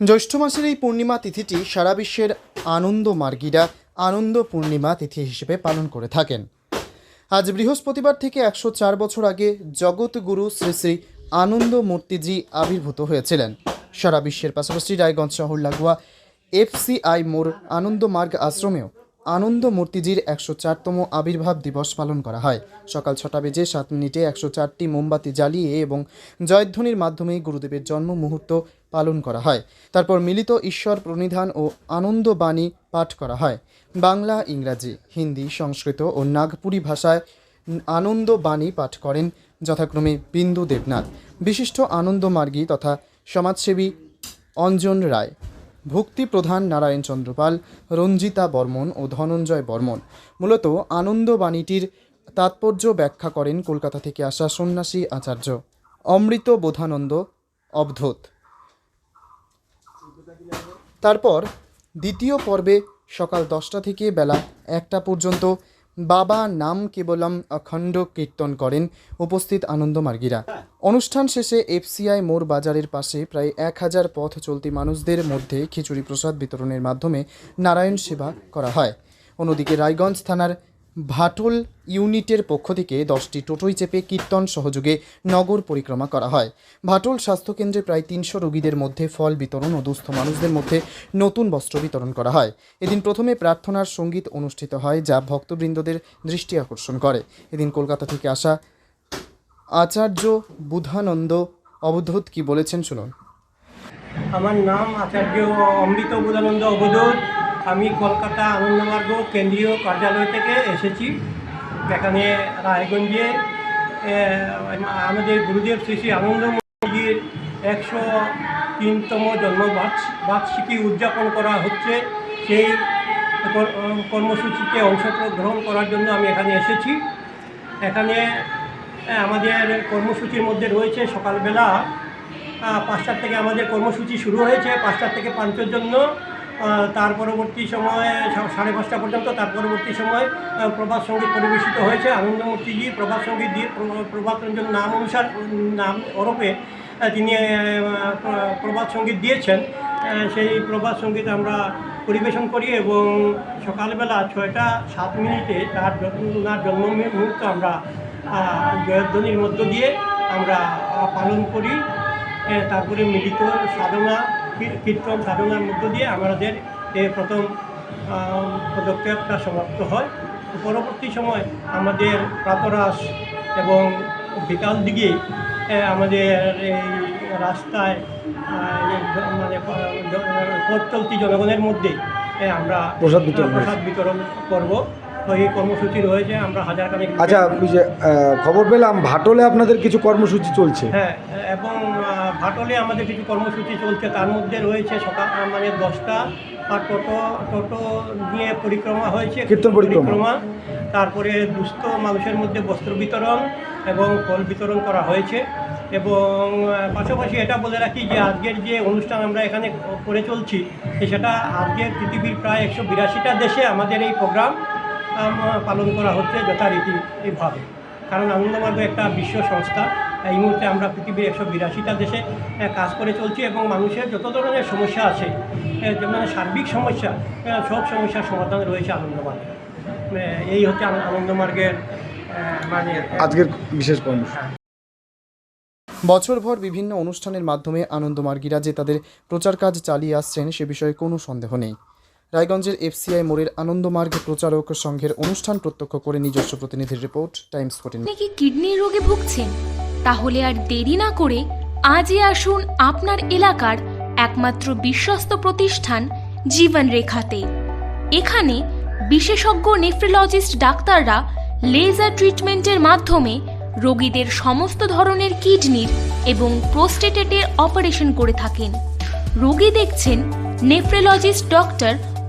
জ্যৈষ্ঠ মাসের এই পূর্ণিমা তিথিটি সারা বিশ্বের আনন্দ মার্গীরা আনন্দ পূর্ণিমা তিথি হিসেবে পালন করে থাকেন। আজ বৃহস্পতিবার থেকে একশো চার বছর আগে জগৎগুরু শ্রী শ্রী আনন্দ মূর্তিজি আবির্ভূত হয়েছিলেন। সারা বিশ্বের পাশাপাশি রায়গঞ্জ শহর লাগোয়া এফসিআই মোড়, আনন্দ মার্গ আশ্রমেও আনন্দ মূর্তিজির একশো চারতম আবির্ভাব দিবস পালন করা হয়। সকাল ছটা বেজে সাত মিনিটে একশো চারটি মোমবাতি জ্বালিয়ে এবং জয়ধ্বনির মাধ্যমে গুরুদেবের জন্ম মুহূর্ত পালন করা হয়। তারপর মিলিত ঈশ্বর প্রণিধান ও আনন্দবাণী পাঠ করা হয়। বাংলা, ইংরাজি, হিন্দি, সংস্কৃত ও নাগপুরি ভাষায় আনন্দবাণী পাঠ করেন যথাক্রমে বিন্দু দেবনাথ। বিশিষ্ট আনন্দমার্গী তথা সমাজসেবী অঞ্জন রায়। ভক্তি প্রধান নারায়ণ চন্দ্রপাল রঞ্জিতা বর্মন ও ধনঞ্জয় বর্মন। মূলত আনন্দবাণীটির তাৎপর্য ব্যাখ্যা করেন কলকাতা থেকে আসা সন্ন্যাসী আচার্য অমৃত বোধানন্দ অবধূত। তারপর দ্বিতীয় পর্বে সকাল দশটা থেকে বেলা একটা পর্যন্ত বাবা নাম কেবলম অখণ্ড কীর্তন করেন উপস্থিত আনন্দমার্গীরা অনুষ্ঠান শেষে এফসিআই মোর বাজারের পাশে প্রায় এক হাজার পথ চলতি মানুষদের মধ্যে খিচুড়ি প্রসাদ বিতরণের মাধ্যমে নারায়ণ সেবা করা হয়। অন্যদিকে রায়গঞ্জ থানার ভাটল ইউনিটের পক্ষ থেকে দশটি টোটোই চেপে কীর্তন সহযোগে নগর পরিক্রমা করা হয়। ভাটল স্বাস্থ্যকেন্দ্রে প্রায় তিনশো রোগীদের মধ্যে ফল বিতরণ ও দুস্থ মানুষদের মধ্যে নতুন বস্ত্র বিতরণ করা হয়। এদিন প্রথমে প্রার্থনার সংগীত অনুষ্ঠিত হয়, যা ভক্তবৃন্দদের দৃষ্টি আকর্ষণ করে। এদিন কলকাতা থেকে আসা আচার্য বুধানন্দ অবধূত কি বলেছেন শুনুন। আমার নাম আচার্য অমৃত বোধানন্দ অবধূত। আমি কলকাতা আনন্দমার্গ কেন্দ্রীয় কার্যালয় থেকে এসেছি। এখানে রায়গঞ্জে আমাদের গুরুদেব শ্রী শ্রী আনন্দময়ীর একশো তিনতম জন্ম বার্ষ- বার্ষিকী উদযাপন করা হচ্ছে। সেই কর্মসূচিতে অংশগ্রহণ করার জন্য আমি এখানে এসেছি। এখানে আমাদের কর্মসূচির মধ্যে রয়েছে সকালবেলা পাঁচটার থেকে আমাদের কর্মসূচি শুরু হয়েছে, পাঁচটার থেকে পাঁচটার জন্য। তার পরবর্তী সময়ে সাড়ে পাঁচটা পর্যন্ত তার পরবর্তী সময় প্রভাত সংগীত পরিবেশিত হয়েছে। আনন্দমূর্তিজি প্রভাত সংগীত দিয়ে প্র- প্রভাত রঞ্জন নাম অনুসার নাম আহ, তিনি প্রভাত সংগীত দিয়েছেন। সেই প্রভাত সংগীত আমরা পরিবেশন করি এবং সকালবেলা ছয়টা সাত মিনিটে তার ওনার জন্ম মুহূর্ত আমরা জয়ধ্বনির মধ্য দিয়ে আমরা পালন করি। তারপরে মিলিত সাধনা কীর্তন সাধনার মধ্য দিয়ে আমাদের এ প্রথম পদক্ষেপটা সমাপ্ত হয়। পরবর্তী সময় আমাদের প্রাতরাস এবং বিকাল দিকে আমাদের এই রাস্তায় মানে পথ চলতি জনগণের মধ্যে আমরা প্রসাদ বিতরণ প্রসাদ বিতরণ করব। এই কর্মসূচি রয়েছে আমরা হাজার খানেক আচ্ছা যে খবর পেলাম ভাটলে আপনাদের কিছু কর্মসূচি চলছে। হ্যাঁ এবং ভাটলে আমাদের কিছু কর্মসূচি চলছে তার মধ্যে রয়েছে সকাল মানে দশটা আর টোটো টোটো নিয়ে পরিক্রমা হয়েছে কীর্তন পরিক্রমা। তারপরে দুস্থ মানুষের মধ্যে বস্ত্র বিতরণ এবং ফল বিতরণ করা হয়েছে। এবং পাশাপাশি এটা বলে রাখি যে আজকের যে অনুষ্ঠান আমরা এখানে করে চলছি সেটা আজকে পৃথিবীর প্রায় একশো বিরাশিটা দেশে আমাদের এই প্রোগ্রাম পালন করা হচ্ছে যথারীতি এইভাবে কারণ আনন্দমার্গ একটা বিশ্ব সংস্থা এই মুহূর্তে আমরা পৃথিবীর একশো বিরাশিটা দেশে কাজ করে চলছি এবং মানুষের যত ধরনের সমস্যা আছে মানে সার্বিক সমস্যা সব সমস্যার সমাধান রয়েছে আনন্দমার্গে। এই হচ্ছে আন- আনন্দমার্গের মানে আজকের বিশেষ কর্মসূচি বছরভর বিভিন্ন অনুষ্ঠানের মাধ্যমে আনন্দমার্গীরা যে তাদের প্রচার কাজ চালিয়ে আসছেন সে বিষয়ে কোনো সন্দেহ নেই। রায়গঞ্জের এফসিআই মোড়ের আনন্দমার্গ প্রচারক সংঘের অনুষ্ঠান প্রত্যক্ষ করে নিজস্ব প্রতিনিধির রিপোর্ট, টাইমস ফোর্টিন। আপনি কি কিডনির রোগে ভুগছেন? তাহলে আর দেরি না করে আজই আসুন আপনার এলাকার একমাত্র বিশ্বস্ত প্রতিষ্ঠান জীবন রেখাতে এখানে বিশেষজ্ঞ নেফ্রোলজিস্ট ডাক্তাররা লেজার ট্রিটমেন্টের মাধ্যমে রোগীদের সমস্ত ধরনের কিডনির এবং প্রোস্টেটেটের অপারেশন করে থাকেন। রোগী দেখছেন nephrologist doctor